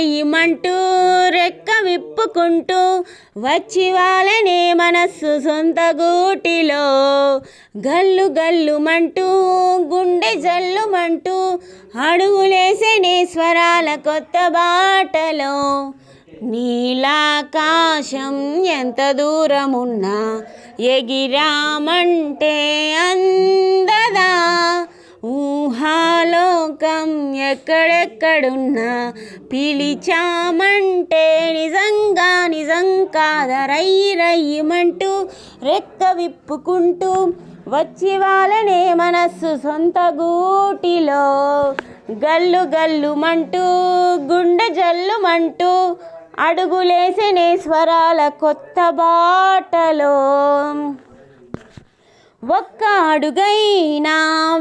రయ్యిమంటూ రెక్క విప్పుకుంటూ వచ్చి వాళ్ళనే మనస్సు సొంత గూటిలో. గల్లు గల్లుమంటూ గుండె జల్లుమంటూ అడుగులేసనే స్వరాల కొత్త బాటలో. నీలాకాశం ఎంత దూరమున్నా ఎగిరామంటే ఎక్కడెక్కడున్నా పిలిచామంటే నిజంగా నిజం కాద? రయ్యి రయ్యమంటూ రెక్క విప్పుకుంటూ వచ్చి వాళ్ళనే మనస్సు సొంత గూటిలో గల్లు గల్లుమంటూ గుండె జల్లుమంటూ అడుగులేసే స్వరాల కొత్త బాటలో. ఒక్క అడుగైనా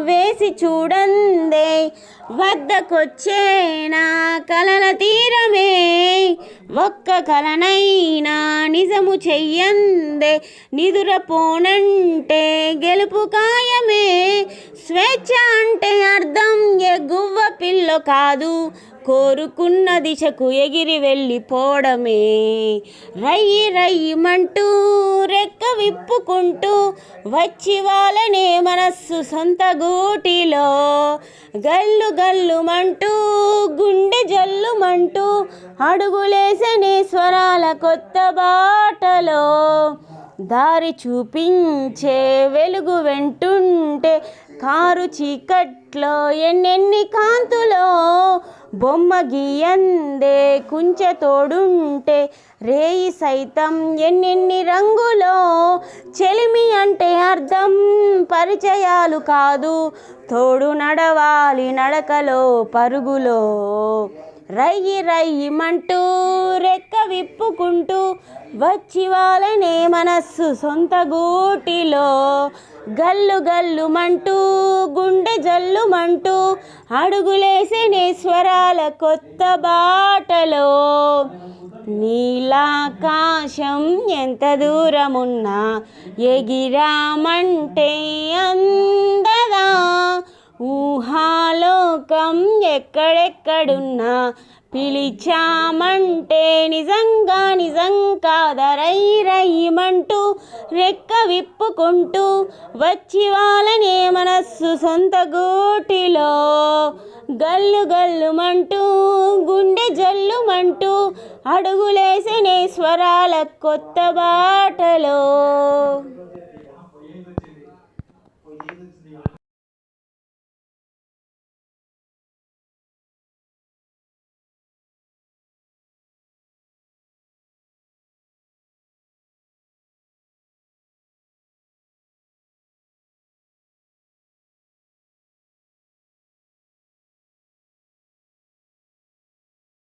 వేసి చూడందే వద్దకొచ్చేనా కలల తీరమే. ఒక్క కలనైనా నిజము చెయ్యందే నిదురపోనంటే గెలుపు కాయమే స్వేచ్ఛ అంటే అర్థం ఎగువ్వ పిల్ల కాదు కోరుకున్న దిశకు ఎగిరి వెళ్ళిపోవడమే. రయ్యి రయ్యమంటూ రెక్క విప్పుకుంటూ వచ్చి వాళ్ళనే మనస్సు సొంత గూటిలో. గల్లు గల్లుమంటూ గుండె జల్లుమంటూ అడుగులేసనే స్వరాల కొత్త బాటలో. దారి చూపించే వెలుగు వెంటుంటే కారు చీకట్లో ఎన్నెన్ని కాంతులో బొమ్మ గీయందే కుంచె తోడుంటే రేయి సైతం ఎన్నెన్ని రంగులో? చెలిమి అంటే అర్థం పరిచయాలు కాదు. తోడు నడవాలి నడకలో పరుగులో. రయ్యి రయ్యిమంటూ రెక్క తిప్పుకుంటూ వచ్చి వాళ్ళనే మనస్సు సొంత గూటిలో గల్లు గల్లుమంటూ గుండె జల్లుమంటూ అడుగులేసే స్వరాల కొత్త బాటలో. నీలాకాశం ఎంత దూరమున్నా ఎగిరామంటే అందదా. ఊహాలోకం ఎక్కడెక్కడున్నా పిలిచామంటే నిజంగా నిజం కాదరై రయ్యమంటూ రెక్క విప్పుకుంటూ వచ్చి వాళ్ళనే మనస్సు సొంత గూటిలో గల్లు గల్లుమంటూ గుండె జల్లుమంటూ అడుగులేసే స్వరాల కొత్త బాటలో.